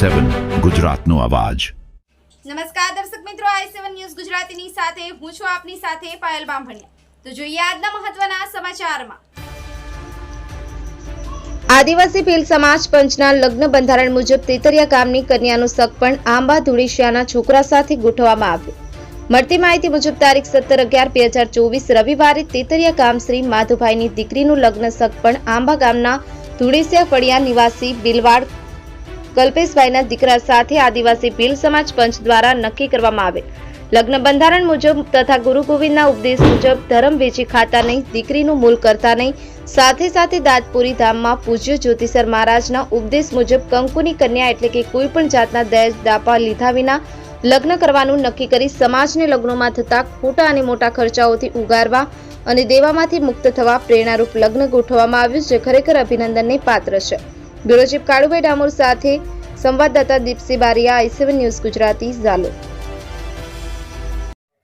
સેવન ગુજરાતનો અવાજ. નમસ્કાર દર્શક મિત્રો આઈ સેવન ન્યૂઝ ગુજરાતીની સાથે હું છું આપની સાથે પાયલ બામભણિયા. તો જોઈએ આજના મહત્વના સમાચારમાં. આદિવાસી ભીલ સમાજ પંચના લગ્ન બંધારણ મુજબ તેતરિયા ગામની કન્યાનું સગપણ આંબા ધુળીશિયાના છોકરા સાથે ગોઠવવામાં આવ્યું. મળતી માહિતી મુજબ તારીખ સત્તર અગિયાર બે હજાર ચોવીસ રવિવારે તેતરિયા ગામ શ્રી માધુભાઈની દીકરીનું લગ્ન સગપણ આંબા ગામના ધુળીસિયા ફળિયા નિવાસી બિલવાડ કલ્પેશભાઈના દીકરા સાથે આદિવાસી ભીલ સમાજ પંચ દ્વારા નક્કી કરવામાં આવેલ. લગ્ન બંધારણ મુજબ તથા ગુરુ ગોવિંદના ઉપદેશ મુજબ ધર્મ વેચી ખાતા નહીં, દીકરીનું મૂલ કરતા નહીં. સાથે સાથે દાતપુરી ધામમાં પૂજ્ય જ્યોતિસર મહારાજના ઉપદેશ મુજબ કંકુની કન્યા એટલે કે કોઈ પણ જાતના દહેજ દાપા લીધા વિના લગ્ન કરવાનું નક્કી કરી સમાજને લગ્નોમાં થતા ખોટા અને મોટા ખર્ચાઓથી ઉગારવા અને દેવામાંથી મુક્ત થવા પ્રેરણારૂપ લગ્ન ગોઠવવામાં આવ્યું, જે ખરેખર અભિનંદનને પાત્ર છે. બ્યુરો ચીફ કાળુભાઈ ડામોર સાથે સંવાદદાતા Deepsi Baria, I seven news Gujarati ઝાલો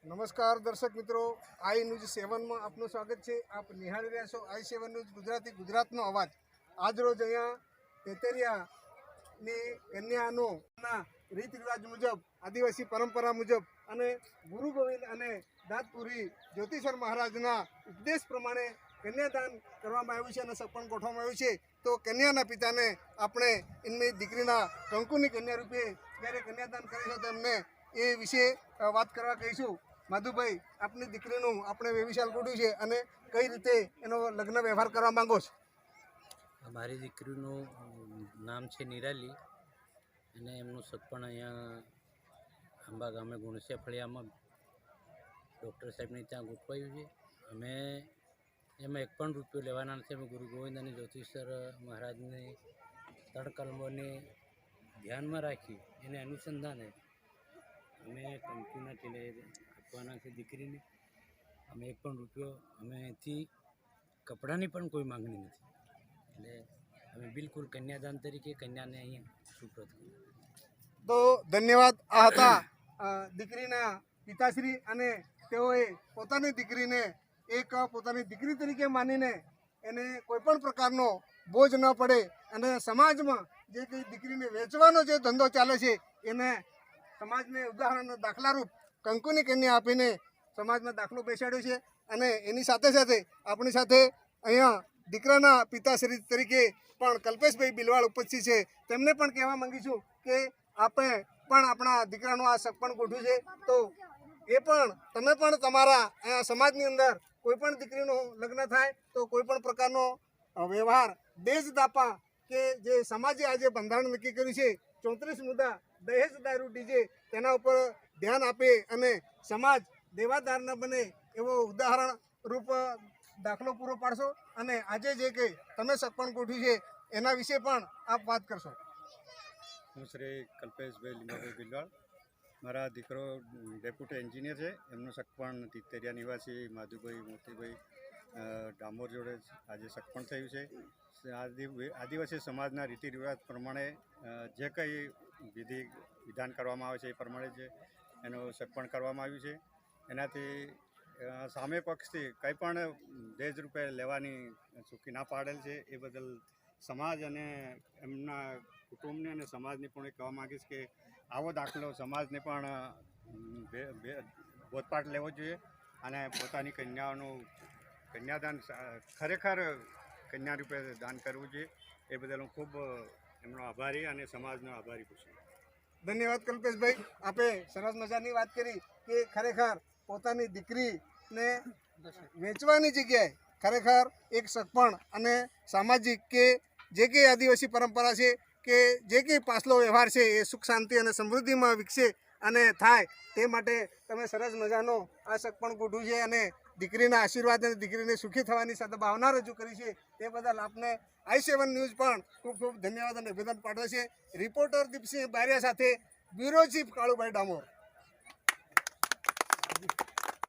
નમસ્કાર દર્શક મિત્રો, આઈ ન્યૂઝ સેવનમાં આપનું સ્વાગત છે. આપ નિહાળી રહ્યા છો આઈ સેવન ન્યૂઝ ગુજરાતી, ગુજરાતનો અવાજ. આજરોજ અહીંયા તેતરિયાની કન્યાનો ના રીત રિવાજ મુજબ, આદિવાસી પરંપરા મુજબ અને ગુરુ ગોવિંદ અને દાંતપુરી જ્યોતિશ્વર મહારાજના ઉપદેશ પ્રમાણે કન્યાદાન કરવામાં આવ્યું છે અને સપન ગોઠવવામાં આવ્યું છે. તો કન્યાના પિતાને આપણે એમની દીકરીના કંકુની કન્યા રૂપે જ્યારે કન્યાદાન કરીશું તો એમને એ વિશે વાત કરવા કહીશું. માધુભાઈ, આપની દીકરીનું આપણે વ્યવિશાલ ગોઠવ્યું છે અને કઈ રીતે એનો લગ્ન વ્યવહાર કરવા માંગો છો? મારી દીકરીનું નામ છે નિરાલી અને એમનું સગપણ અહીંયા આંબા ગામે ગુણસિયા ફળિયામાં ડૉક્ટર સાહેબને ત્યાં ગોઠવાયું છે. અમે એમાં એક પણ રૂપિયો લેવાના નથી. અમે ગુરુ ગોવિંદ અને જ્યોતિષર મહારાજને ત્રણ ધ્યાનમાં રાખી એને અનુસંધાને અમે કંપનીના ટીલે આપવાના છે દીકરીને. અમે એક પણ રૂપિયો અમે અહીંથી કપડાની પણ કોઈ માંગણી નથી. એટલે અમે બિલકુલ કન્યાદાન તરીકે કન્યાને અહીંયા સુપ્રત કરી તો ધન્યવાદ. આ હતા દીકરીના પિતાશ્રી અને તેઓએ પોતાની દીકરીને એક પોતાની દીકરી તરીકે માનીને એને કોઈ પણ પ્રકારનો બોજ ન પડે અને સમાજમાં જે કંઈ દીકરીને વેચવાનો જે ધંધો ચાલે છે, એને સમાજને ઉદાહરણ દાખલારૂપ કંકુની કન્યા આપીને સમાજમાં દાખલો બેસાડ્યો છે અને એની સાથે સાથે આપણી સાથે અહીંયા દીકરાના પિતાશ્રી તરીકે પણ કલ્પેશભાઈ બિલવાળ ઉપસ્થિત છે. તેમને પણ કહેવા માંગીશું કે આપણે પણ આપણા દીકરાનું આ સપણ ગોઠવ્યું છે. તો એ પણ તમે પણ તમારા સમાજની અંદર કોઈ પણ દીકરીનું લગ્ન થાય તો કોઈ પણ પ્રકારનો વ્યવહાર દેશ દાપા કે જે સમાજે આજે બંધારણ નક્કી કર્યું છે, ચોત્રીસ મુદ્દા દહેજ દારૂ ડીજે તેના ઉપર ધ્યાન આપે અને સમાજ દેવાદાર ન બને એવો ઉદાહરણ રૂપ દાખલો પૂરો પાડશો અને આજે જે કંઈ તમે સપન ગોઠવી છે, એના વિશે પણ આપ વાત કરશો. હું શ્રી કલ્પેશભાઈ લીંબાભાઈ બિલવાળ મારા દીકરો ડેપ્યુટી એન્જિનિયર છે. એમનું સગપણ તિતેરિયા નિવાસી માધુભાઈ, મોતીભાઈ ડામોર જોડે આજે સગપણ થયું છે. આદિ- આદિવાસી સમાજના રીતિ રિવાજ પ્રમાણે જે કંઈ વિધિ વિધાન કરવામાં આવે છે એ પ્રમાણે જ એનું સગપણ કરવામાં આવ્યું છે. એનાથી સામે પક્ષથી કંઈ પણ દેજ રૂપે લેવાની ચૂકી ના પાડેલ છે એ બદલ સમાજ અને એમના કુટુંબને અને સમાજને પણ એ કહેવા માગીશ કે આવો દાખલો સમાજને પણ બોધપાઠ લેવો જોઈએ અને પોતાની કન્યાઓનું કન્યાદાન ખરેખર કન્યા રૂપે દાન કરવું જોઈએ. એ બદલ હું ખૂબ, એમનો આભારી અને સમાજનો આભારી પૂછું ધન્યવાદ કલ્પેશભાઈ. આપે સરસ મજાની વાત કરી કે ખરેખર પોતાની દીકરીને વેચવાની જગ્યાએ ખરેખર એક સગપણ અને સામાજિક કે જે કે આદિવાસી પરંપરા છે કે જે કંઈ પાછલો વ્યવહાર છે એ સુખ, શાંતિ અને સમૃદ્ધિમાં વિકસે અને થાય તે માટે તમે સરસ મજાનો આ સગપણ ગોઠવું છે અને દીકરીના આશીર્વાદ અને દીકરીને સુખી થવાની સાથે ભાવના રજૂ કરી છે. તે બદલ આપને આઈ સેવન ન્યૂઝ પણ ખૂબ ખૂબ ધન્યવાદ અને અભિનંદન પાઠવે છે. રિપોર્ટર દીપસિંહ બારિયા સાથે બ્યુરો ચીફ કાળુભાઈ ડામોર.